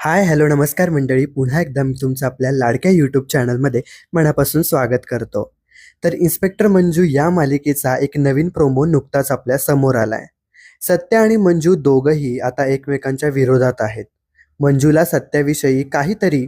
Hi hello नमस्कार मंडळी. पुन्हा एकदा मी तुमचं आपल्या लाडक्या यूट्यूब चॅनलमध्ये मनापासून स्वागत करतो. तर इन्स्पेक्टर मंजू या मालिकेचा एक नवीन प्रोमो नुकताच आपल्यासमोर आलाय. सत्य आणि मंजू दोघंही आता एकमेकांच्या विरोधात आहेत. मंजूला सत्याविषयी काहीतरी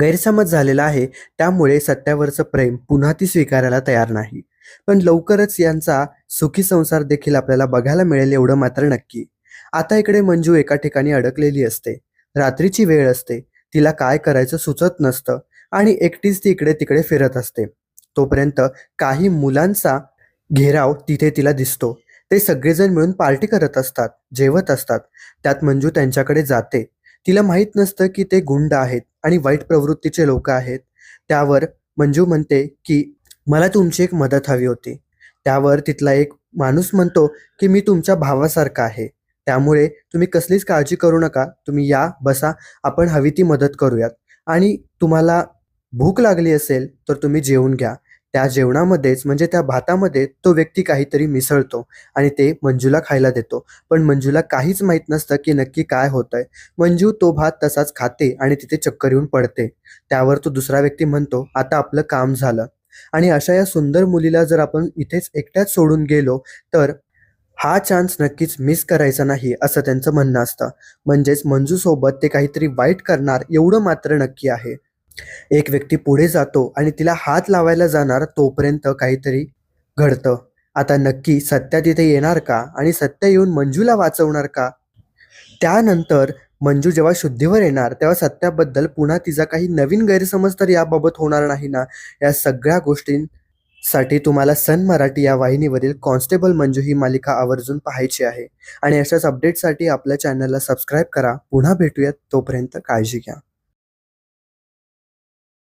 गैरसमज झालेला आहे त्यामुळे सत्यावरचं प्रेम पुन्हा ती स्वीकारायला तयार नाही. पण लवकरच यांचा सुखी संसार देखील आपल्याला बघायला मिळेल एवढं मात्र नक्की. आता इकडे मंजू एका ठिकाणी अडकलेली असते. रात्रीची वेळ असते. तिला काय करायचं सुचत नसतं आणि एकटीच ती इकडे तिकडे फिरत असते. तोपर्यंत काही मुलांचा घेराव तिथे तिला दिसतो. ते सगळेजण मिळून पार्टी करत असतात जेवत असतात. त्यात मंजू त्यांच्याकडे जाते. तिला माहीत नसतं की ते गुंड आहेत आणि वाईट प्रवृत्तीचे लोक आहेत. त्यावर मंजू म्हणते की मला तुमची एक मदत हवी होती. त्यावर तिथला एक माणूस म्हणतो की मी तुमच्या भावासारखा आहे. त्यामुळे तुम्ही कसलीच काळजी करू नका. तुम्ही या बसा. आपण हवी ती मदत करूयात. आणि तुम्हाला भूक लागली असेल तर तुम्ही जेवून घ्या. त्या जेवणामध्येच म्हणजे त्या भातामध्ये तो व्यक्ती काहीतरी मिसळतो आणि ते मंजूला खायला देतो. पण मंजूला काहीच माहीत नसतं की नक्की काय होतंय. मंजू तो भात तसाच खाते आणि तिथे चक्कर येऊन पडते. त्यावर तो दुसरा व्यक्ती म्हणतो आता आपलं काम झालं. आणि अशा या सुंदर मुलीला जर आपण इथेच एकट्याच सोडून गेलो तर हा चान्स नक्कीच मिस करायचा नाही असं त्यांचं म्हणणं असतं. म्हणजेच मंजूसोबत ते काहीतरी वाईट करणार एवढं मात्र नक्की आहे. एक व्यक्ती पुढे जातो आणि तिला हात लावायला जाणार तोपर्यंत काहीतरी घडतं. आता नक्की सत्या तिथे येणार का आणि सत्य येऊन मंजूला वाचवणार का? त्यानंतर मंजू जेव्हा शुद्धीवर येणार तेव्हा सत्याबद्दल पुन्हा तिचा काही नवीन गैरसमज तर याबाबत होणार नाही ना? या सगळ्या गोष्टी साठी तुम्हाला सन मराठी या वाहिनीवरील कॉन्स्टेबल मंजू ही मालिका आवर्जून पाहायची आहे. आणि अशाच अपडेटसाठी आपल्या चॅनलला सबस्क्राईब करा. पुन्हा भेटूयात. तोपर्यंत काळजी घ्या.